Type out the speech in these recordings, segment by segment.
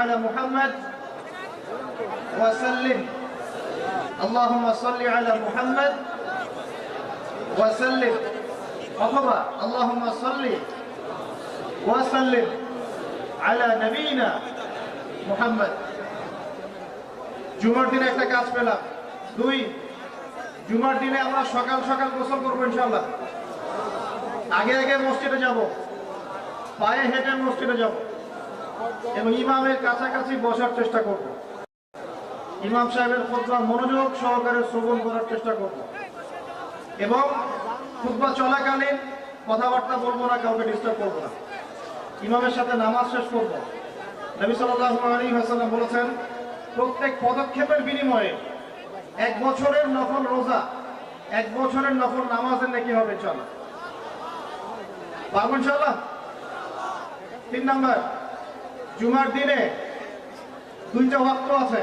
আলা মুহাম্মদ ওয়া সাল্লিম আল্লাহুম্মা সাল্লি আলা মুহাম্মদ ওয়া সাল্লিম অথবা আল্লাহুম্মা সাল্লি ওয়া সাল্লিম আলা নবীনা মুহাম্মদ। জুমার দিনে একটা কাজ পেলাম। দুই, জুমার দিনে আমরা সকাল সকাল গোসল করব ইনশাল্লাহ আগে আগে মসজিদে যাব, পায়ে হেঁটে মসজিদে যাব। এবং ইমামের কাছাকাছি বসার চেষ্টা করব। ইমাম সাহেবের খুতবা মনোযোগ সহকারে শ্রবণ করার চেষ্টা করব। এবং খুতবা চলাকালীন কথাবার্তা বলব না, কাউকে ডিস্টার্ব করব না। ইমামের সাথে নামাজ শেষ করব। নবী আলাইহি ওয়াসাল্লাম বলেছেন, প্রত্যেক পদক্ষেপের বিনিময়ে এক বছরের নফল রোজা, এক বছরের নফল নামাজের নাকি হবে চল পারব ইনশাল্লাহ তিন নাম্বার। জুমার দিনে দুইটা ওয়াক্ত আছে।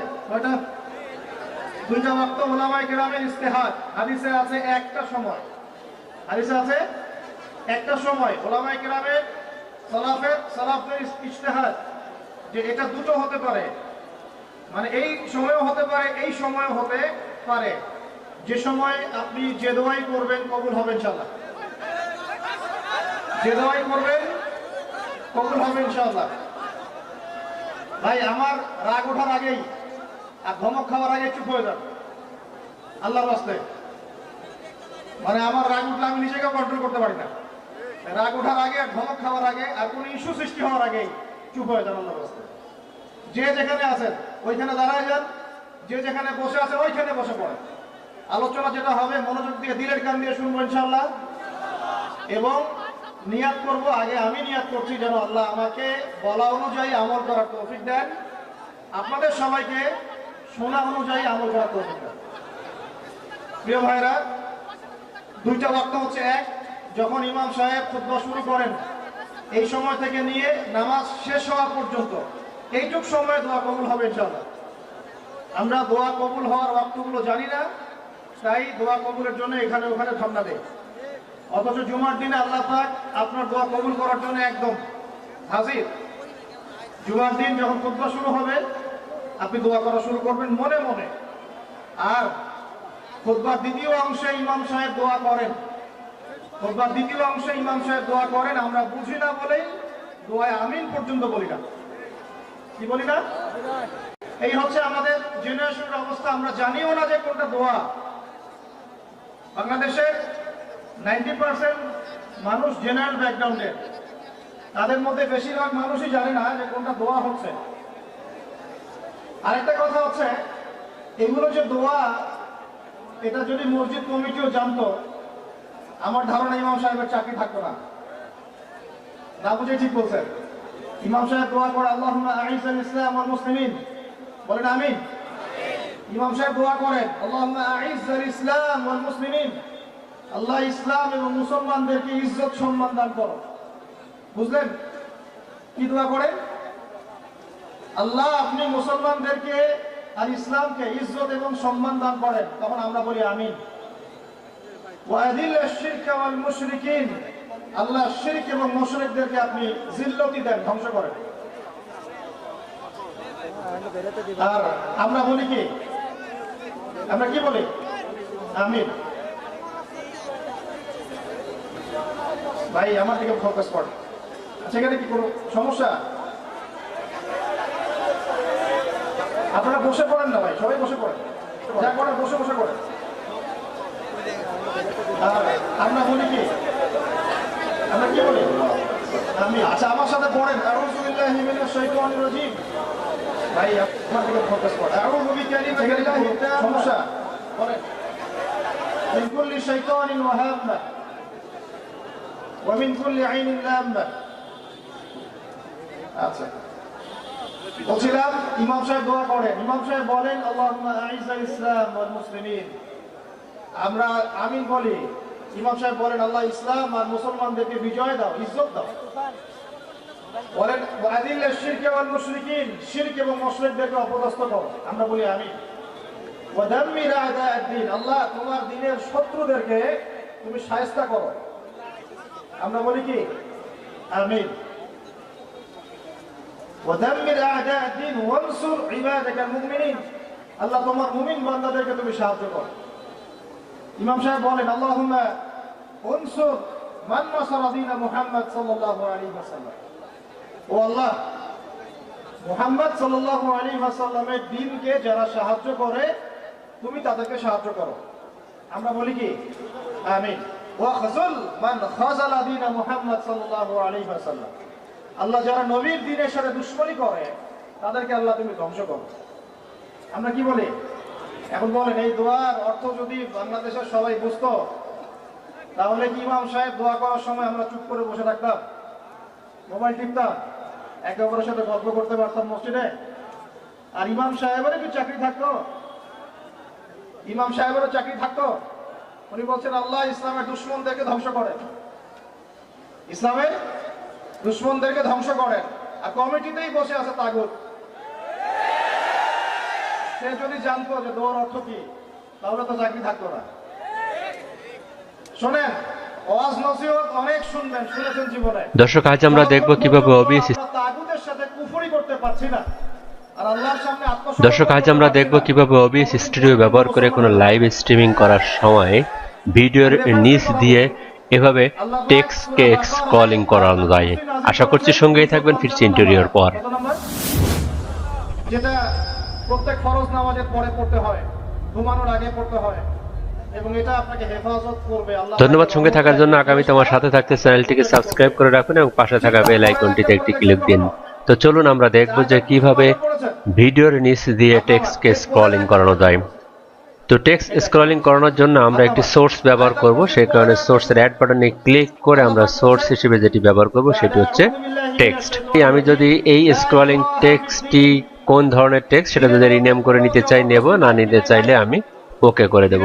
দুইটা ওয়াক্ত ওলামাই কেরামের ইস্তেহাদ হাদিসে আছে একটা সময়। হাদিসে আছে একটা সময় ওলামাই কেরামের সালাফের সালাফের ইস্তেহাদ যে এটা দুটো হতে পারে। মানে এই সময়ও হতে পারে, এই সময়ও হতে পারে। যে সময় আপনি যে দোয়াই করবেন কবুল হবেন ইনশাল্লাহ যে দোয়াই করবেন কবুল হবে ইনশাল্লাহ ভাই, আমার রাগ ওঠার আগেই আর ধমক খাওয়ার আগে চুপ হয়ে যান। আল্লাহর রাস্তে মানে আমার রাগ উঠলে আমি নিজেকে কন্ট্রোল করতে পারি না। রাগ ওঠার আগে আর ধমক খাওয়ার আগে আর কোনো ইস্যু সৃষ্টি হওয়ার আগেই চুপ হয়ে যান আল্লাহর রাস্তে যে যেখানে আছেন, ওইখানে দাঁড়ায় যান। যে যেখানে বসে আছে, ওইখানে বসে পড়ে আলোচনা যেটা হবে, মনোযোগ দিয়ে দিলের কান দিয়ে শুনব ইনশাল্লাহ এবং নিয়াত করব, আগে আমি নিয়াত করছি যেন আল্লাহ আমাকে বলা অনুযায়ী আমল করার তৌফিক দেন। আপনাদের সবাইকে শোনা অনুযায়ী আমল করার তৌফিক দেন। প্রিয় ভাইরা দুইটা বাক্য হচ্ছে এক। যখন ইমাম সাহেব খুতবা শুরু করেন, এই সময় থেকে নিয়ে নামাজ শেষ হওয়া পর্যন্ত, এইটুক সময় দোয়া কবুল হবে ইনশাআল্লাহ। আমরা দোয়া কবুল হওয়ার ওয়াক্তগুলো জানি না, তাই দোয়া কবুলের জন্য এখানে ওখানে ঠান্ডা দেয় অথচ জুমার দিনে আল্লাহ পাক আপনার দোয়া কবুল করার জন্য একদম হাজির। জুমার দিন যখন খুতবা শুরু হবে, আপনি দোয়া করা শুরু করবেন মনে মনে। আর খুতবার দ্বিতীয় অংশে ইমাম সাহেব দোয়া করেন। খুতবার দ্বিতীয় অংশে ইমাম সাহেব দোয়া করেন, আমরা বুঝি না বলেই দোয়ায় আমিন পর্যন্ত বলি না। কি বলি না? এই হচ্ছে আমাদের জেনারেশনের অবস্থা, আমরা জানিও না যে কোনটা দোয়া। বাংলাদেশের নাইনটি পার্সেন্ট মানুষ জেনারেল ব্যাকগ্রাউন্ডের তাদের মধ্যে বেশিরভাগ মানুষই জানে না যে কোনটা দোয়া হচ্ছে। আরেকটা কথা হচ্ছে, এগুলো যে দোয়া, এটা যদি মসজিদ কমিটিও জানতো, আমার ধারণা ইমাম সাহেবের চাকরি থাকতো না। না বুঝে ঠিক বলছেন। ইমাম সাহেব দোয়া করে আল্লাহ আইসাল ইসলাম আল মুসলিমিন। বলেন, আমিন। ইমাম সাহেব দোয়া করেন আল্লাহ আইসাল ইসলাম আল মুসলিমিন। আল্লাহ ইসলাম এবং মুসলমানদেরকে ইজ্জত সম্মান দান করো। বুঝলেন? কি দোয়া করেন? আল্লাহ আপনি মুসলমানদেরকে আর ইসলামকে ইজ্জত এবং সম্মান দান করেন। তখন আমরা বলি মুশরিকিন। আল্লাহ শিরক এবং মুশরিকদেরকে আপনি জিল্লতি দেন, ধ্বংস করেন। আর আমরা বলি কি? আমরা কি বলি? আমিন। ভাই আমার দিকে ফোকাস করে। সেখানে কি কোনো সমস্যা? আপনারা বসে পড়েন না ভাই সবাই বসে পড়েন। যা করেন বসে বসে করেন। আমরা বলি কি? আমরা কি বলি? আমি আচ্ছা আমার সাথে পড়েন। ভাই আপনার দিকে ফোকাস করেন আরও মুভি ক্যারি সমস্যা? পড়েন। শৈতানিন ওয়াহাব। ومن كل عين لامة আচ্ছা বলছিলাম ইমাম সাহেব দোয়া করেন ইমাম সাহেব বলেন আল্লাহুম্মা আইজাল ইসলাম ওয়াল মুসলিমিন আমরা আমিন বলি ইমাম সাহেব বলেন আল্লাহ ইসলাম আর মুসলমানদেরকে বিজয় দাও ইজ্জত দাও বলেন আদিল শিরক ওয়াল মুশরিকিন শিরক এবং মুশরিকদেরকে অপদস্থ করো আমরা বলি আমিন ওয়াদাম্মির আদা'আদ-দ্বীন আল্লাহ তোমার দ্বীনের শত্রুদেরকে তুমি শায়েস্তা করো আমরা বলি কি আমিন ودمر اعداء الدين وانصر عبادك المؤمنين আল্লাহ তোমার মুমিন বান্দাদেরকে তুমি সাহায্য করো ইমাম সাহেব বলেন আল্লাহুম্মা উনসুর মান নাসারা দীন মুহাম্মদ সাল্লাল্লাহু আলাইহি ওয়াসাল্লাম ও আল্লাহ মুহাম্মদ সাল্লাল্লাহু আলাইহি ওয়াসাল্লামের দ্বীনকে যারা সাহায্য করে তুমি তাদেরকে সাহায্য করো আমরা বলি কি আমিন ওয়াখজুল মান খাযালা দীন মুহাম্মদ সাল্লাল্লাহু আলাইহি ওয়াসাল্লাম। আল্লাহ যারা নবীর দ্বীনের সাথে দুশ্মনী করে, তাদেরকে আল্লাহ তুমি ধ্বংস করো। আমরা কি বলি? এখন বলেন, এই দোয়ার অর্থ যদি বাংলাদেশের সবাই বুঝতো, তাহলে কি ইমাম সাহেব দোয়া করার সময় আমরা চুপ করে বসে থাকতাম? মোবাইল টিপতাম? একে অপরের সাথে গল্প করতে পারতাম মসজিদে? আর ইমাম সাহেবেরও কি চাকরি থাকতো? ইমাম সাহেবেরও চাকরি থাকতো? উনি বলছেন আল্লাহ ইসলামের দুশ্মনদেরকে ধ্বংস করেন। ইসলামের দুশ্মনদেরকে ধ্বংস করেন। আর কমিটিতেই বসে আছে তাগুত। সে যদি জানতো যে দৌড় অর্থ কি তাহলে তো চাকরি থাকতো না। শোনেন ওয়াজ নসিহত অনেক শুনবেন শুনেছেন জীবনে। দর্শক আজ আমরা দেখব কীভাবে ওবিএস আমরা তাগুতের সাথে কুফরি করতে পারছি না। দর্শক আজ আমরা দেখব কীভাবে ওবিএস স্টুডিও ব্যবহার করে কোনো লাইভ স্ট্রিমিং করার সময় ভিডিওর নিচ দিয়ে এভাবে টেক্সটকে কলিং করানো যায়। আশা করছি সঙ্গেই থাকবেন ফিরছি ইন্টেরিয়র পর। যেটা প্রত্যেক ফরজ নামাজের পরে পড়তে হয় ঘুমানোর আগে পড়তে হয় এবং এটা আপনাকে হেফাজত করবে। আল্লাহ ধন্যবাদ সঙ্গে থাকার জন্য। আগামীতে আমার সাথে থাকতে চ্যানেলটিকে সাবস্ক্রাইব করে রাখুন এবং পাশে থাকা বেল আইকনটিতে একটি ক্লিক দিন। তো চলুন আমরা দেখব যে কীভাবে ভিডিওর নিচ দিয়ে টেক্সটকে স্ক্রলিং করানো যায়। তো টেক্সট স্ক্রলিং করানোর জন্য আমরা একটি সোর্স ব্যবহার করব, সেই কারণে সোর্সের অ্যাড বাটনে ক্লিক করে আমরা সোর্স হিসেবে যেটি ব্যবহার করব, সেটি হচ্ছে টেক্সট আমি যদি এই স্ক্রলিং টেক্সটটি কোন ধরনের টেক্সট সেটা যদি রিনেম করে নিতে চাই, নেব, না নিতে চাইলে আমি ওকে করে দেব।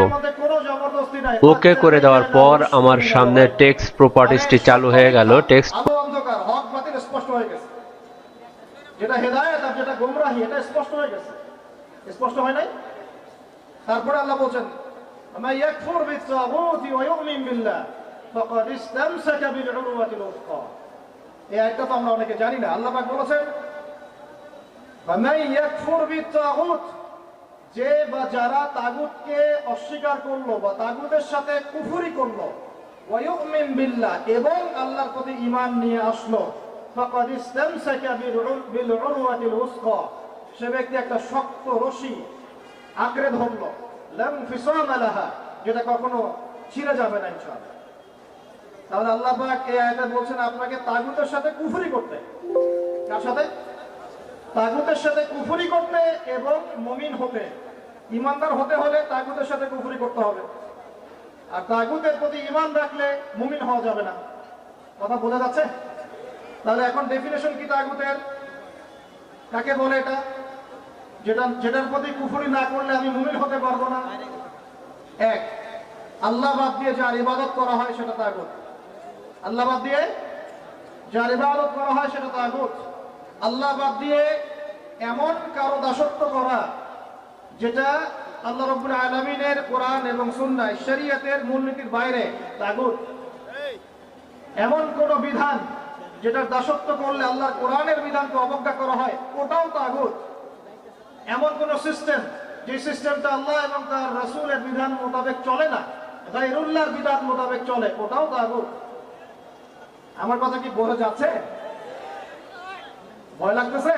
ওকে করে দেওয়ার পর আমার সামনে টেক্সট প্রপার্টিসটি চালু হয়ে গেল। টেক্সট আলো অন্ধকার হক বাতিল স্পষ্ট হয়ে গেছে যেটা হেদায়েত আর যেটা গোমরাহি, এটা স্পষ্ট হয়ে গেছে। স্পষ্ট হয় নাই? তারপরে আল্লাহ বলছেন ওয়া ইউমিন উসকা। এই তো আমরা অনেকে জানি না। আল্লাহ পাক বলেছেন যে বা যারা তাগুতকে অস্বীকার করল বা তাগুতের সাথে কুফরি করল ওয়ায়ুমিন বিল্লাহ এবং আল্লাহর প্রতি ঈমান নিয়ে আসলো বিল- বিল সে ব্যক্তি একটা শক্ত রশি আঁকড়ে ধরলো। যেটা কখনো ছিঁড়ে যাবে না, ইনশাআল্লাহ। তাহলে আল্লাহ পাক এই বলছেন, আপনাকে তাগুতের সাথে কুফরি করতে। কার সাথে? তাগুতের সাথে কুফরি করতে এবং মুমিন হতে। ইমানদার হতে হলে তাগুতের সাথে কুফরি করতে হবে। আর তাগুতের প্রতি ইমান রাখলে মুমিন হওয়া যাবে না। কথা বোঝা যাচ্ছে? তাহলে এখন ডেফিনেশন কি তাগুতের? কাকে বলে এটা? যেটা যেটার প্রতি কুফরি না করলে আমি মুমিন হতে পারব না। এক আল্লাহ বাদ দিয়ে যার ইবাদত করা হয় সেটা তাগুত। আল্লাহ বাদ দিয়ে যার ইবাদত করা হয় সেটা তাগুত। আল্লাহ বাদ দিয়ে এমন কারও দাসত্ব করা যেটা আল্লাহ রব্বুল আলমিনের কোরআন এবং সুন্নাহ শরীয়তের মূলনীতির বাইরে তাগুত। এমন কোন বিধান যেটার দাসত্ব করলে আল্লাহর কোরআনের বিধানকে অবজ্ঞা করা হয়, ওটাও তাগুত। এমন কোন সিস্টেম যে সিস্টেমটা আল্লাহ এবং তার রাসূলের বিধান মোতাবেক চলে না, গায়রুল্লাহর বিধান মোতাবেক চলে, ওটাও তাগুত। আমার কথা কি বোঝা যাচ্ছে? ভয় লাগতেছে?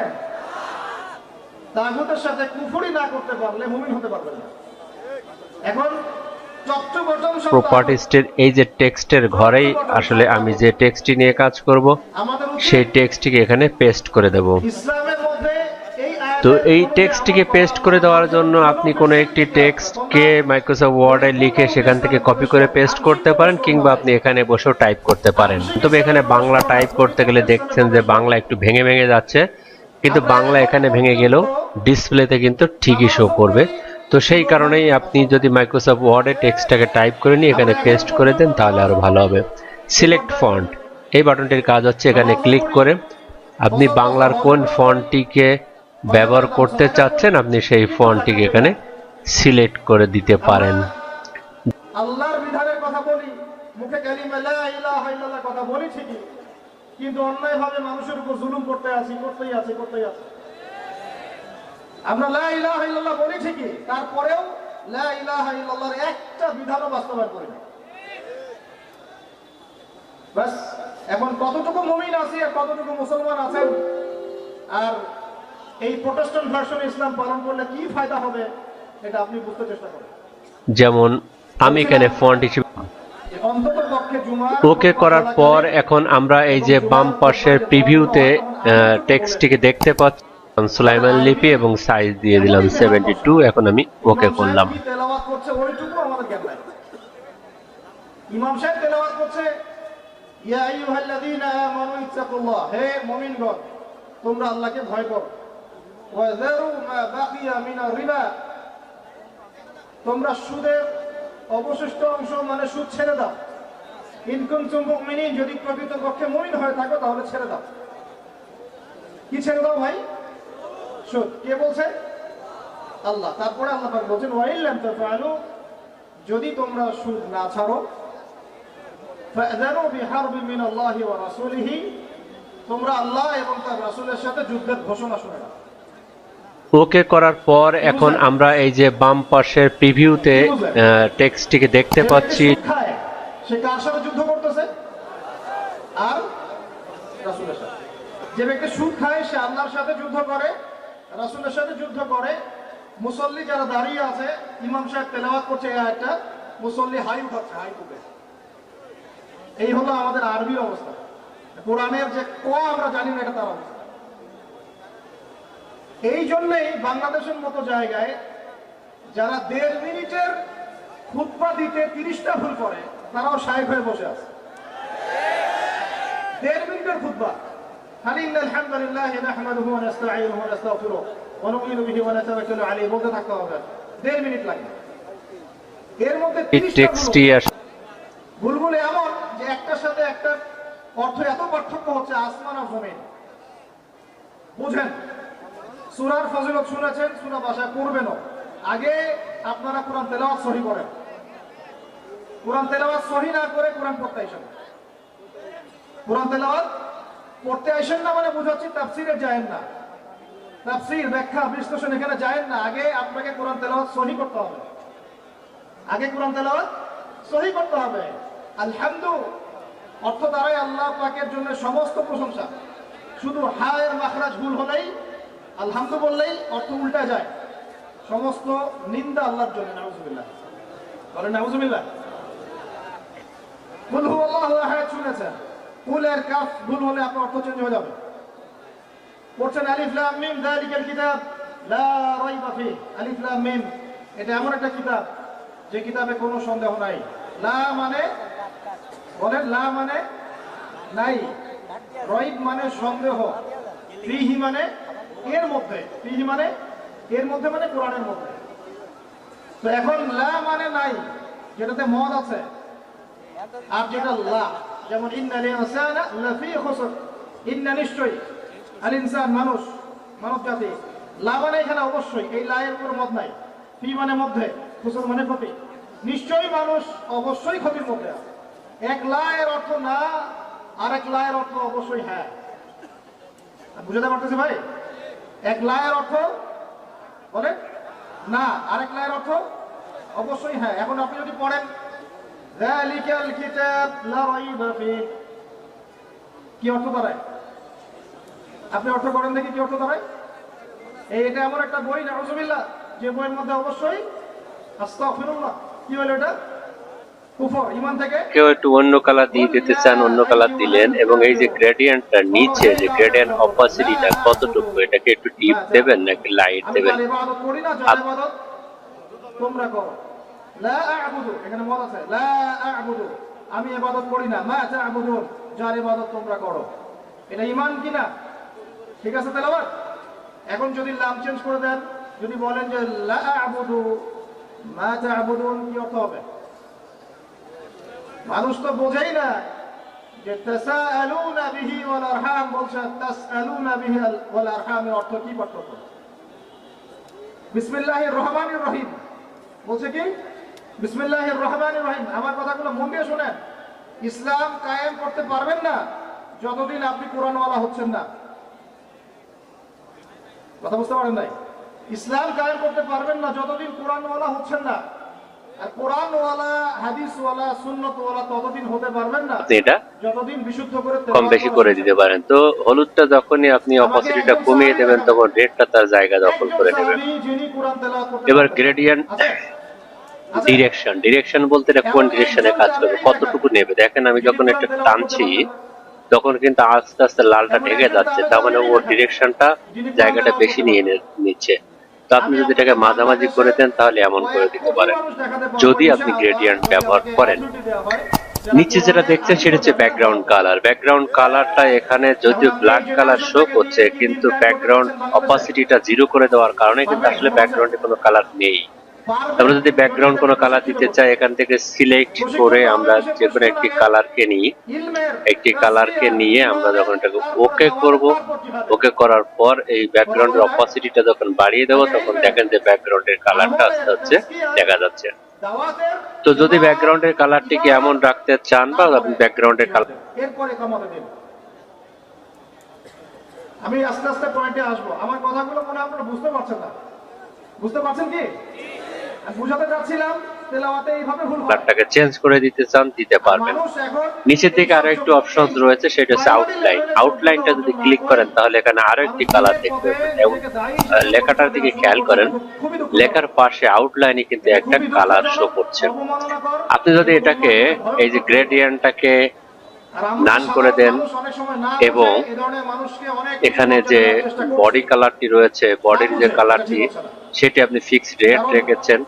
তাগুতের সাথে কুফরি না করতে পারলে মুমিন হতে পারবে না। এখন প্রপার্টিস্টের এই যে টেক্সটের ঘরেই আসলে আমি যে টেক্সটটি নিয়ে কাজ করব সেই টেক্সটটিকে এখানে পেস্ট করে দেব। তো এই কোনো টেক্সটটিকে পেস্ট করে দেওয়ার জন্য আপনি কোনো একটি টেক্সটকে মাইক্রোসফট ওয়ার্ডে লিখে সেখান থেকে কপি করে পেস্ট করতে পারেন কিংবা আপনি এখানে বসেও টাইপ করতে পারেন। তবে এখানে বাংলা টাইপ করতে গেলে দেখছেন যে বাংলা একটু ভেঙে ভেঙে যাচ্ছে কিন্তু বাংলা এখানে ভেঙে গেলেও ডিসপ্লেতে কিন্তু ঠিকই শো করবে। তো সেই কারণেই আপনি যদি মাইক্রোসফট ওয়ার্ডে টেক্সটটাকে টাইপ করে নিয়ে এখানে পেস্ট করে দেন, তাহলে আরও ভালো হবে। সিলেক্ট ফন্ট এই বাটনটির কাজ হচ্ছে এখানে ক্লিক করে আপনি বাংলার কোন ফন্টটিকে ব্যবহার করতে চাচ্ছেন, আপনি সেই ফন্টটিকে এখানে সিলেক্ট করে দিতে পারেন। মানুষের উপর জুলুম করতে আছি করতেই আছি করতেই আছি আমরা লা ইলাহা ইল্লাল্লাহ বলি ঠিকই তারপরেও লা ইলাহা ইল্লাল্লাহর একটা বিধানও বাস্তবায়ন করি না বাস এখন কতটুকু মুমিন আছি আর কতটুকু মুসলমান আছেন আর এই প্রোটেস্ট্যান্ট ভার্সন ইসলাম পালন করলে কি ফায়দা হবে এটা আপনি বুঝতে চেষ্টা করেন। যেমন আমি এখানে ফন্ট হিসেবে ওকে করার পর এখন আমরা এই যে বাম পাশের প্রিভিউতে টেক্সটটিকে দেখতে পাচ্ছি। সুলাইমান লিপি এবং সাইজ দিয়ে দিলাম সেভেন্টি টু এখন আমি ওকে করলাম। ইমাম সাহেব তেলাওয়াত করছে ইয়া আইয়ুহাল্লাযীনা আমানু ইত্তাকুল্লাহ হে মুমিনগণ তোমরা আল্লাহকে ভয় করো। ওয়া যারু মা বাকিয়া মিনার রিবা তোমরা সুদের অবশিষ্ট অংশ মানে সুদ ছেড়ে দাও। ইন কুনতুম মুমিনিন যদি প্রকৃতপক্ষে মুমিন হয়ে থাকো তাহলে ছেড়ে দাও। কি ছেড়ে দাও ভাই? সুদ কে বলছে? আল্লাহ। তারপরে আল্লাহ পাক বলছেন ওয়াইল্লাম তাফআলু যদি তোমরা সুদ না ছাড়ো ফাযারু বিহারবি মিন আল্লাহি ওয়া রাসূলিহি তোমরা আল্লাহ এবং তার রাসূলের সাথে যুদ্ধের ঘোষণা শুনে নাও। ওকে করার পর এখন আমরা এই যে বাম পাশের প্রিভিউতে টেক্সটটিকে দেখতে পাচ্ছি। সে কার সাথে যুদ্ধ করতেছে? আর রাসূলের সাথে। যে ব্যক্তি সুদ খায় সে আল্লাহর সাথে যুদ্ধ করে রাসূলের সাথে যুদ্ধ করে। মুসল্লি যারা দাঁড়িয়ে আছে, ইমাম সাহেব তেলাওয়াত করছে আয়াতটা, মুসল্লি হাই উঠাচ্ছে, হাই উঠে এই হলো আমাদের আরবি অবস্থা। কোরআনের যে ক, আমরা জানি না এটা তার অবস্থা। এই জন্যই বাংলাদেশের মতো জায়গায় যারা দেড় মিনিটের খুতবা দিতে তিরিশটা ভুল করে, তারাও সাহেব হয়ে বসে আছে। দেড় মিনিটের খুতবা। ওয়া নাস্তাঈনুহু ওয়া নাস্তাগফিরুহু ওয়া নু'মিনু বিহি ওয়া নাতাওয়াক্কালু আলাইহি বলতে থাকতে হবে। দেড় মিনিট লাগে এর মধ্যে এই 30টা টেক্সটটি ভুল। আস- ভুলগুলো এমন যে একটার সাথে একটা অর্থ এত পার্থক্য হচ্ছে আসমান আর জমিন। বুঝেন? সুরার ফজিলত শুনেছেন সুরা ভাষায় পড়বেনও। আগে আপনারা কোরআন তেলাওয়াত সহি করেন। কোরআন তেলাওয়াত সহি না করে কোরআন পড়তে কোরআন তেলাওয়াত পড়তে আসেন না মানে বুঝাচ্ছি তাফসিরে যায়েন না। তাফসির, ব্যাখ্যা, বিশ্লেষণ এখানে যায়েন না। আগে আপনাকে কোরআন তেলাওয়াত সহি করতে হবে। আগে কোরআন তেলাওয়াত সহি করতে হবে। আলহামদু, অর্থ দ্বারাই আল্লাহ পাকের জন্য সমস্ত প্রশংসা। শুধু হায়ের মাখরাজ ভুল হলেই, আলহামদু বললেই অর্থ উল্টা যায়। সমস্ত নিন্দা আল্লাহর জন্য, নাউজুবিল্লাহ। বলেন, নাউজুবিল্লাহ। কুল হু আল্লাহু শুনেছেন? কুল এর কাফ ভুল হলে আপনার অর্থ চেঞ্জ হয়ে যাবে। পড়ছেন আলিফ লাম মিম যালিকাল কিতাব, লা রাইবা ফি। আলিফ লাম মিম, এটা এমন একটা কিতাব, যে কিতাবে কোনো সন্দেহ নাই। লা মানে বলেন লা মানে নাই। রইব মানে সন্দেহ। ফিহি মানে এর মধ্যে। ফিহি মানে এর মধ্যে মানে কোরআনের মধ্যে। তো এখন লা মানে নাই, যেটাতে মদ আছে। আর যেটা লা। যেমন, ইন্না লিনসানা লাফি খুসর। নিশ্চয়ই। আল ইনসান মানুষ, মানব জাতি। লা মানে এখানে অবশ্যই, এই লা কোনো মত নাই। ফি মানে মধ্যে, খুসর মানে ক্ষতি। নিশ্চয়ই মানুষ, অবশ্যই ক্ষতির মধ্যে এক লায়ের অর্থ না আর এক লা এর অর্থ অবশ্যই হ্যাঁ। বুঝাতে পারতেছি ভাই? এক লায়ের অর্থ বলে না, আরেক লায়ের অর্থ অবশ্যই হ্যাঁ। এখন আপনি যদি পড়েন যালিকাল কিতাব লা রাইবা ফিহ কি অর্থ দাঁড়ায়? আপনি অর্থ করেন দেখি কি অর্থ দাঁড়ায়? এই এটা এমন একটা বই নাউজুবিল্লাহ যে বইয়ের মধ্যে অবশ্যই আস্তাগফিরুল্লাহ। কি হলো এটা? কুফর কেউ একটু অন্য কালার দিয়ে দিতে চান অন্য কালার দিলেন এবং এই যে গ্রেডিয়েন্টটা নিচে যে গ্রেডিয়েন্ট অপাসিটিটা কতটুকু এটাকে একটু টিপ দেবেন নাকি লাইট দেবেন? না তোমরা করো। আমি ইবাদত করি না, মা তা'বুদুন, যার ইবাদত তোমরা করো। এটা ঈমান কি না? ঠিক আছে তেলাওয়াত? এখন যদি লাম চেঞ্জ করে দেন, যদি বলেন যে কি অর্থ হবে? মানুষ তো বোঝেই না যে অর্থ কি পার্থক্য? বিসমিল্লাহির রহমানির রহিম। বলছে কি? বিসমিল্লাহির রহমানির রহিম। আমার কথাগুলো মন দিয়ে শুনেন। ইসলাম কায়েম করতে পারবেন না যতদিন আপনি কোরআনওয়ালা হচ্ছেন না। কথা বুঝতে পারেন নাই? ইসলাম কায়েম করতে পারবেন না যতদিন কোরআনওয়ালা হচ্ছেন না। আর কোরআনওয়ালা হাদিসওয়ালা সুন্নতওয়ালা ততদিন হতে পারবেন না এটা যতদিন বিশুদ্ধ করে কম বেশি করে দিতে পারেন। তো হলুদটা যখনই আপনি অপোসিটিটা কমিয়ে দেবেন তখন রেডটা তার জায়গা দখল করে নেবে এবার গ্রেডিয়েন্ট ডিরেকশন ডিরেকশন বলতে এটা কোন ডিরেকশনে কাজ করবে কতটুকু নেবে। দেখেন আমি যখন একটা টানছি তখন কিন্তু আস্তে আস্তে লালটা ঢেকে যাচ্ছে তার মানে ওর ডিরেকশনটা জায়গাটা বেশি নিয়ে নিচ্ছে। তো আপনি যদি এটাকে মাঝামাঝি করে দেন তাহলে এমন করে দিতে পারেন। যদি আপনি gradient ব্যবহার করেন। নিচে যেটা দেখছেন সেটা হচ্ছে ব্যাকগ্রাউন্ড কালার ব্যাকগ্রাউন্ড কালারটা এখানে যদিও ব্ল্যাক কালার শো করছে কিন্তু ব্যাকগ্রাউন্ড অপাসিটিটা জিরো করে দেওয়ার কারণে কিন্তু আসলে ব্যাকগ্রাউন্ডে কোনো কালার নেই। আমরা যদি ব্যাকগ্রাউন্ড কোনো কালার দিতে চাই, এখান থেকে সিলেক্ট করে আমরা যে কোনো একটি কালারকে নিই। একটি কালারকে নিয়ে আমরা যখন এটাকে ওকে করব ওকে করার পর এই ব্যাকগ্রাউন্ডের অপাসিটিটা যখন বাড়িয়ে দেবো, তখন দেখেন যে ব্যাকগ্রাউন্ডের কালারটা আস্তে আস্তে দেখা যাচ্ছে। তো যদি ব্যাকগ্রাউন্ডের কালারটিকে এমন রাখতে চান বা আপনি ব্যাকগ্রাউন্ডের কালার এরপরে কমাতে আমি আস্তে আস্তে পয়েন্টে আসব। আমার কথাগুলো মনে আপনারা বুঝতে পারছেন না। বুঝতে পারছেন কি? কালারটাকে চেঞ্জ করে দিতে চান দিতে পারবেন। নিচের দিকে আরও একটু অপশন রয়েছে সেটা হচ্ছে আউটলাইন আউটলাইনটা যদি ক্লিক করেন তাহলে এখানে আরও একটি কালার দেখতে পাবেন। এবং লেখাটার দিকে খেয়াল করেন লেখার পাশে আউটলাইনে কিন্তু একটা কালার শো করছে। আপনি যদি এটাকে এই যে গ্রেডিয়েন্টটাকে নান করে দেন এবং এখানে যে বডি কালারটি রয়েছে বডির যে কালারটি সেটি আপনি ফিক্সড রেট রেখেছেন।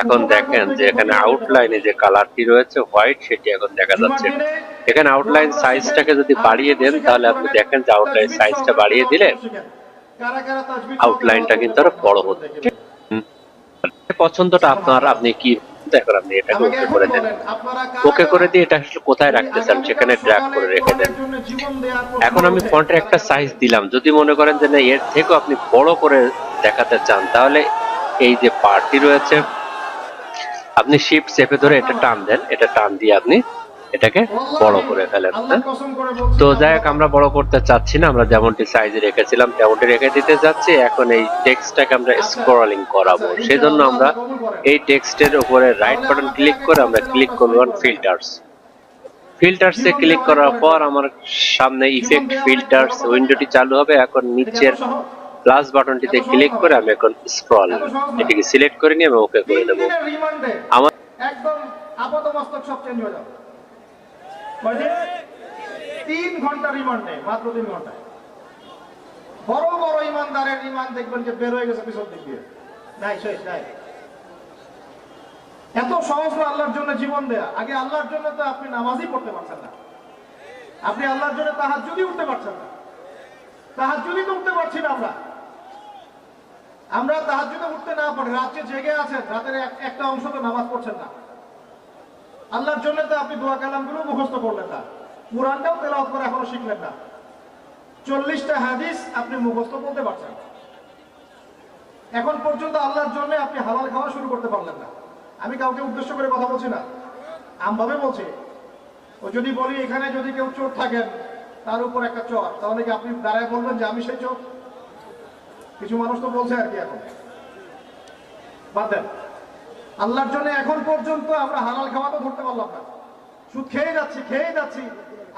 এখন দেখেন যে এখানে আউটলাইনে যে কালারটি রয়েছে হোয়াইট সেটি এখন দেখা যাচ্ছে। এখানে আউটলাইন সাইজটাকে যদি বাড়িয়ে দেন, তাহলে আপনি দেখেন যে আউটলাইন সাইজটা বাড়িয়ে দিলে আউটলাইনটা কিন্তু আরও বড় হুম। পছন্দটা আপনার, আপনি কি এখন আপনি এটাকে ওকে করে দেন। ওকে করে দিয়ে এটা আসলে কোথায় রাখতে চান সেখানে ড্র্যাগ করে রেখে দেন। এখন আমি ফন্টের একটা সাইজ দিলাম। যদি মনে করেন যে না, এর থেকেও আপনি বড় করে দেখাতে চান, তাহলে এই যে পার্টটি রয়েছে আপনি শিফট চেপে ধরে এটা টান দেন এটা টান দিয়ে আপনি এটাকে বড় করে ফেলেন? তো যাই হোক আমরা বড় করতে চাচ্ছি না আমরা যেমনটি সাইজে রেখেছিলাম তেমনটি রেখে দিতে যাচ্ছি। এখন এই টেক্সটটাকে আমরা স্ক্রলিং করাবো। সেজন্য আমরা এই টেক্সটের উপরে রাইট বাটন ক্লিক করে আমরা ক্লিক করব ফিল্টার্স ফিল্টার্সে ক্লিক করার পর আমার সামনে ইফেক্ট ফিল্টার্স উইন্ডোটি চালু হবে। এখন নিচের প্লাস বাটনটিতে ক্লিক করে আমি এখন স্ক্রল এটিকে সিলেক্ট করে নিয়ে আমি ওকে করে দেবো। আমার একদম আপাত সব চেঞ্জ হয়ে যাবে। তিন ঘণ্টা রিমান্ডে মাত্র তিন ঘণ্টা বড় বড় ইমানদারের ইমান দেখবেন যে বের হয়ে গেছে পিছন দিক দিয়ে। নাই শেষ নাই। এত সহজ না আল্লাহর জন্য জীবন দেয়া। আগে আল্লাহর জন্য তো আপনি নামাজই পড়তে পারছেন না। আপনি আল্লাহর জন্য তাহার যদি উঠতে পারছেন না। তাহার যদি তো উঠতে পারছি না আমরা। আমরা তাহার জন্য উঠতে না পারি, রাত্রে জেগে আছেন, রাতের একটা অংশ তো নামাজ পড়ছেন না। আল্লাহর জন্য তো আপনি দোয়া কালাম কালামগুলো মুখস্থ করলেন না। কোরআনটাও তেলাওয়াত করে এখনও শিখলেন না। চল্লিশটা হাদিস আপনি মুখস্থ বলতে পারছেন। এখন পর্যন্ত আল্লাহর জন্য আপনি হালাল খাওয়া শুরু করতে পারলেন না। আমি কাউকে উদ্দেশ্য করে কথা বলছি না। আমভাবে বলছি। ও যদি বলি, এখানে যদি কেউ চোর থাকেন, তার উপর একটা চর, তাহলে কি আপনি দাঁড়ায় বলবেন যে আমি সেই চোর? কিছু মানুষ তো বলছে আর কি এখন। বাদ দেন। আল্লাহর জন্য এখন পর্যন্ত আমরা হালাল খাওয়া তো ধরতে পারলাম না। সুদ খেয়ে যাচ্ছি খেয়ে যাচ্ছি।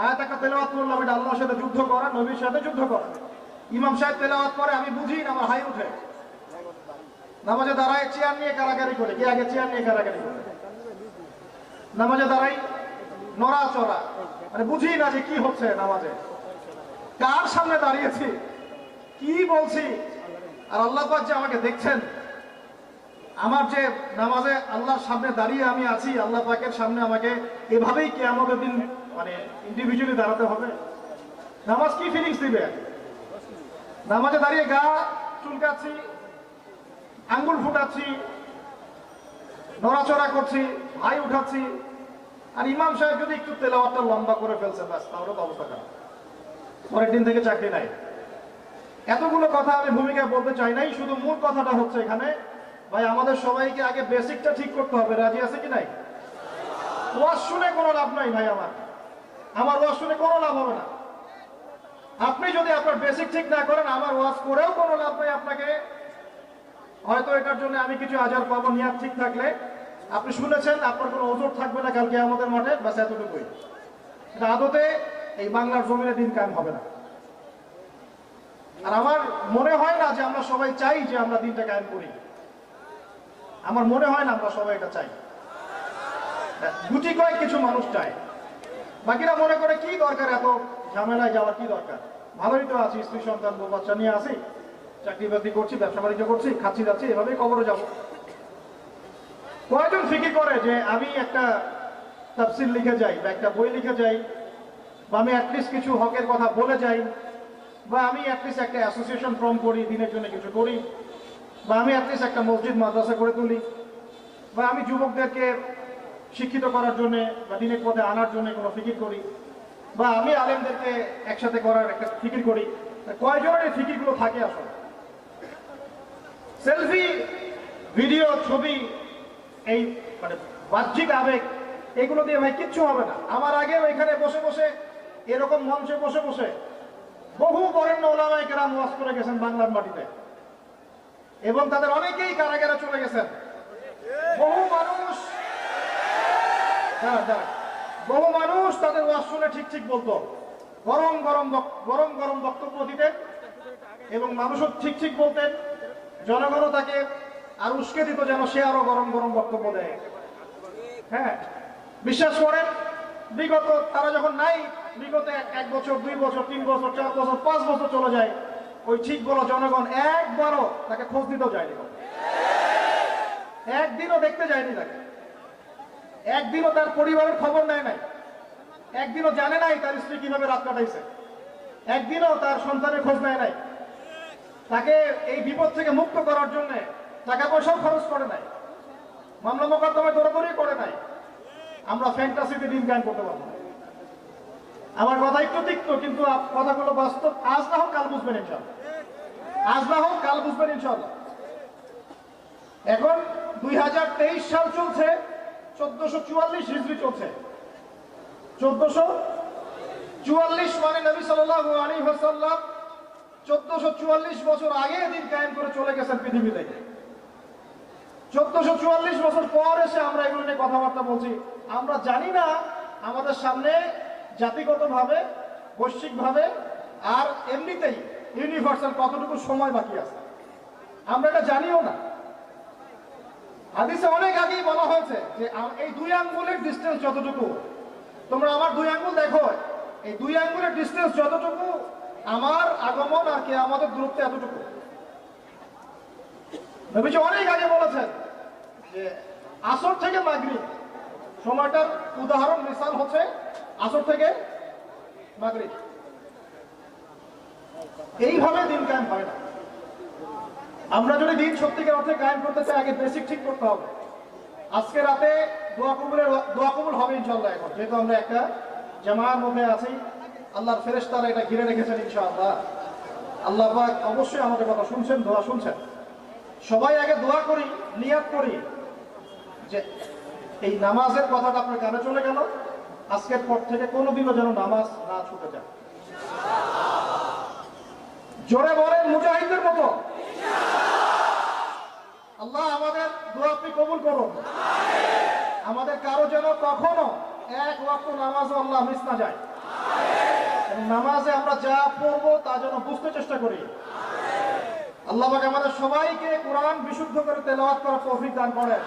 আয়াত একটা তেলাওয়াত করলাম, এটা আল্লাহর সাথে যুদ্ধ করা, নবীর সাথে যুদ্ধ করা। ইমাম সাহেব তেলাওয়াত করে, আমি বুঝি না, আমার হাই উঠে। নামাজে দাঁড়ায় চেয়ার নিয়ে কারাগারি করে। কে আগে চেয়ার নিয়ে কারাগারি করে? নামাজে দাঁড়াই নড়া চড়া মানে বুঝি না যে কি হচ্ছে নামাজে। কার সামনে দাঁড়িয়েছি? কি বলছি? আর আল্লাহ যে আমাকে দেখছেন, আমার যে নামাজে আল্লাহর সামনে দাঁড়িয়ে আমি আছি, আল্লাহ পাকের সামনে আমাকে এভাবেই কি আমাদের দিন মানে ইন্ডিভিজুয়ালি দাঁড়াতে হবে। নামাজ কি ফিলিংস দিবে? নামাজে দাঁড়িয়ে গা চুলকাচ্ছি, আঙ্গুল ফুটাচ্ছি, নড়াচড়া করছি, ভাই উঠাচ্ছি, আর ইমাম সাহেব যদি একটু তেলাওয়াতটা লম্বা করে ফেলছে ব্যাস, তাহলে তো অবস্থা খারাপ। পরের দিন থেকে চাকরি নাই। এতগুলো কথা আমি ভূমিকা বলতে চাই নাই, শুধু মূল কথাটা হচ্ছে এখানে। ভাই, আমাদের সবাইকে আগে বেসিকটা ঠিক করতে হবে, রাজি আছে কি নাই? ওয়াজ শুনে কোনো লাভ নাই ভাই আমার। আমার ওয়াজ শুনে কোনো লাভ হবে না। আপনি যদি আপনার বেসিক ঠিক না করেন, আমার ওয়াজ করেও কোনো লাভ নেই আপনাকে। হয়তো এটার জন্য আমি কিছু আজার পাবো নিয়াত ঠিক থাকলে। আপনি শুনেছেন, আপনার কোনো ওজোর থাকবে না কালকে আমাদের মাঠে বাস এতটুকুই। আদতে এই বাংলার জমিনে দিন কায়েম হবে না। আর আমার মনে হয় না যে আমরা সবাই চাই যে আমরা দিনটা কায়েম করি। আমার মনে হয় না আমরা সবাই এটা চাই। গুটি কয়েক কিছু মানুষ চায়। বাকিরা মনে করে কি দরকার, এত ঝামেলায় যাওয়ার কি দরকার? ভালোই তো আছি, স্ত্রী সন্তান বাচ্চা নিয়ে আসি চাকরি বাকরি করছি, ব্যবসা বাণিজ্য করছি, খাচ্ছি যাচ্ছি, এভাবেই কবরে যাব। কয়েকজন ফিকি করে যে আমি একটা তাফসিল লিখে যাই বা একটা বই লিখে যাই, বা আমি অ্যাটলিস্ট কিছু হকের কথা বলে যাই। বা আমি অ্যাটলিস্ট একটা অ্যাসোসিয়েশন ফর্ম করি, দিনের জন্য কিছু করি, বা আমি অ্যাটলিস্ট একটা মসজিদ, মাদ্রাসা করে তুলি, বা আমি যুবকদেরকে শিক্ষিত করার জন্য বা দিনের পথে আনার জন্য কোনো ফিকির করি, বা আমি আলেমদেরকে একসাথে করার একটা ফিকির করি কয়জনের ফিকিরগুলো থাকে আসলে? সেলফি, ভিডিও, ছবি, এই মানে বাহ্যিক আবেগ, এগুলো দিয়ে ভাই কিচ্ছু হবে না। আমার আগেও এখানে বসে বসে, এরকম মঞ্চে বসে বসে বহু বরেণ্য ওলামায় কেরাম ওয়াজ করে গেছেন বাংলার মাটিতে। এবং তাদের অনেকেই কারাগারে চলে গেছেন। বহু মানুষ। বহু মানুষ তাদের ওয়াজ শুনে ঠিক ঠিক বলতো। গরম গরম গরম গরম বক্তব্য দিতেন এবং মানুষও ঠিক ঠিক বলতেন। জনগণও তাকে আর উস্কে দিত যেন সে আরও গরম গরম বক্তব্য দেয়। হ্যাঁ বিশ্বাস করেন বিগত তারা যখন নাই, বিগত এক বছর, দুই বছর, তিন বছর, চার বছর, পাঁচ বছর চলে যায়, ওই ঠিক বলো জনগণ একবারও তাকে খোঁজ দিতেও যায়নি একদিনও দেখতে যায়নি তাকে। একদিনও তার পরিবারের খবর নেয় নাই। একদিনও জানে নাই তার স্ত্রী কীভাবে রাত কাটাইছে। একদিনও তার সন্তানের খোঁজ নেয় নাই। তাকে এই বিপদ থেকে মুক্ত করার জন্য টাকা পয়সাও খরচ করে নাই। মামলা মোকদ্দমায় দৌড়াদৌড়ি করে নাই। আমরা ফ্যান্টাসিতে দিন গান করতে পারব আমার কথা একটু তিক্ত, কিন্তু কথাগুলো বাস্তব। আজ না হোক, কাল বুঝবেন ইনশাল্লাহ। আজ না হোক, কাল বুঝবেন ইনশাল্লাহ। এখন দুই হাজার তেইশ সাল চলছে, চোদ্দশো চুয়াল্লিশ হিজড়ি চলছে। চোদ্দশো চুয়াল্লিশ মানে নবী সাল্লাহ আলী হাসাল্লাম চোদ্দশো চুয়াল্লিশ বছর আগে দিন কায়েম করে চলে গেছেন পৃথিবী থেকে। চোদ্দশো চুয়াল্লিশ বছর পর এসে আমরা এগুলো নিয়ে কথাবার্তা বলছি। আমরা জানি না আমাদের সামনে জাতিগতভাবে, বৈশ্বিকভাবে, আর এমনিতেই ইউনিভার্সাল কতটুকু সময় বাকি আছে। আমরা এটা জানিও না। হাদিসে অনেক আগেই বলা হয়েছে যে এই দুই আঙ্গুলের ডিস্টেন্স যতটুকু, তোমরা আমার দুই আঙ্গুল দেখো, এই দুই আঙ্গুলের ডিস্টেন্স যতটুকু, আমার আগমন আর কে আমাদের দূরত্ব এতটুকু। নবীজি অনেক আগে বলেছেন আসর থেকে মাগরিব। সময়টার উদাহরণ মিসাল হচ্ছে আসর থেকে মাগরিব। এইভাবে দিন কায়েম হয় না। আমরা যদি দিন সত্যিকার অর্থে কায়েম করতে চাই, আগে বেসিক ঠিক করতে হবে। আজকে রাতে দোয়া কবুলের দোয়া কবুল হবে ইনশাল্লাহ এখন। যেহেতু আমরা একটা জামার মধ্যে আছি, আল্লাহর ফেরেশতারা এটা ঘিরে রেখেছেন ইনশাআল্লাহ। আল্লাহ অবশ্যই আমাদের কথা শুনছেন, দোয়া শুনছেন। সবাই আগে দোয়া করি, নিয়াত করি। যে এই নামাজের কথাটা আপনার কানে চলে গেল, আজকের পর থেকে কোনোদিনও যেন নামাজ না ছুটে যায়। জোরে বলেন মুজাহিদদের মতো। আল্লাহ আমাদের দোয়া আপনি কবুল করুন। আমাদের কারও যেন কখনো এক ওয়াক্ত নামাজ আল্লাহ মিস না যায়। নামাজে আমরা যা পড়ব তা যেন বুঝতে চেষ্টা করি। আল্লাহ আমাদের সবাইকে কোরআন বিশুদ্ধ করে তেলাওয়াত করার তৌফিক দান করেন।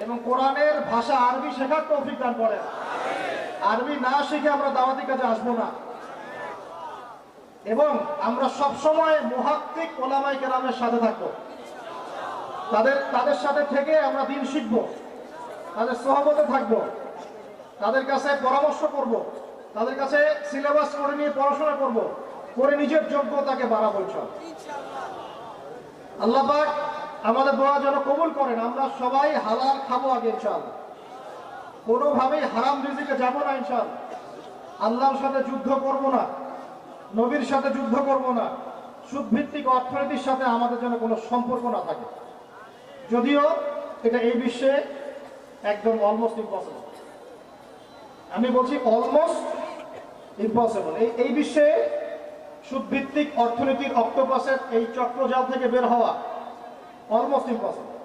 এবং কোরআনের ভাষা আরবি শেখার তৌফিক দান করেন। আরবি না শিখে আমরা দাওয়াতি কাজে আসব না। এবং আমরা সব সময় মুহাক্কিক ওলামাই কেরামের সাথে থাকব। তাদের তাদের সাথে থেকে আমরা দিন শিখব। তাদের সহবতে থাকব। তাদের কাছে পরামর্শ করব। তাদের কাছে সিলেবাস করে নিয়ে পড়াশোনা করব। করে নিজের যোগ্যতাকে বাড়াবো, ইনশাআল্লাহ। আল্লাহ আমাদের দোয়া যেন কবুল করেন, আমরা সবাই হালাল খাব আগে ইনশাআল্লাহ। কোনোভাবেই হারাম রিজিকে যাব না ইনশাআল্লাহ। আল্লাহর সাথে যুদ্ধ করব না, নবীর সাথে যুদ্ধ করব না সুদ ভিত্তিক অর্থনীতির সাথে আমাদের যেন কোনো সম্পর্ক না থাকে। যদিও এটা এই বিশ্বে একদম অলমোস্ট ইম্পসিবল আমি বলছি অলমোস্ট ইম্পসিবল এই এই বিশ্বে সুদভিত্তিক অর্থনীতির অক্টোপাসের এই চক্রজাল থেকে বের হওয়া অলমোস্ট ইম্পসিবল